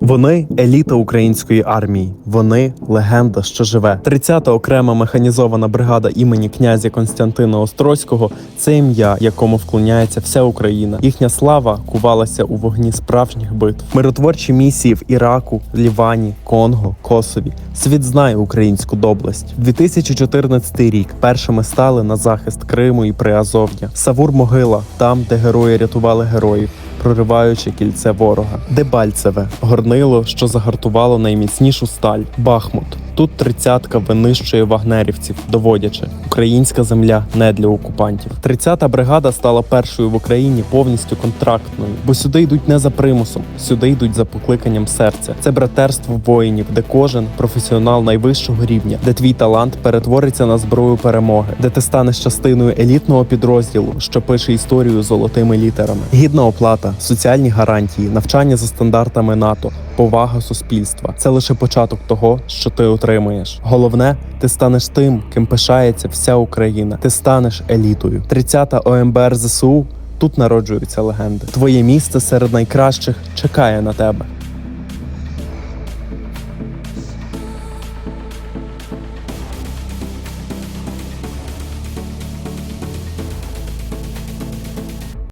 Вони еліта української армії. Вони легенда, що живе. 30-та окрема механізована бригада імені князя Константина Острозького це ім'я, якому вклоняється вся Україна. Їхня слава кувалася у вогні справжніх битв. Миротворчі місії в Іраку, Лівані, Конго, Косові. Світ знає українську доблесть. 2014 рік першими стали на захист Криму і Приазов'я. Савур Могила, там, де герої рятували героїв прориваючи кільце ворога. Дебальцеве горнило, що загартувало найміцнішу сталь. Бахмут. Тут тридцятка винищує вагнерівців, доводячи, українська земля не для окупантів. 30-та бригада стала першою в Україні повністю контрактною, бо сюди йдуть не за примусом, сюди йдуть за покликанням серця. Це братерство воїнів, де кожен професіонал найвищого рівня, де твій талант перетвориться на зброю перемоги, де ти станеш частиною елітного підрозділу, що пише історію золотими літерами. Гідна оплата, соціальні гарантії, навчання за стандартами НАТО, повага суспільства це лише початок того, що ти отримуєш. Головне, ти станеш тим, ким пишається вся Україна. Ти станеш елітою. 30-та ОМБР ЗСУ. Тут народжуються легенди. Твоє місце серед найкращих чекає на тебе.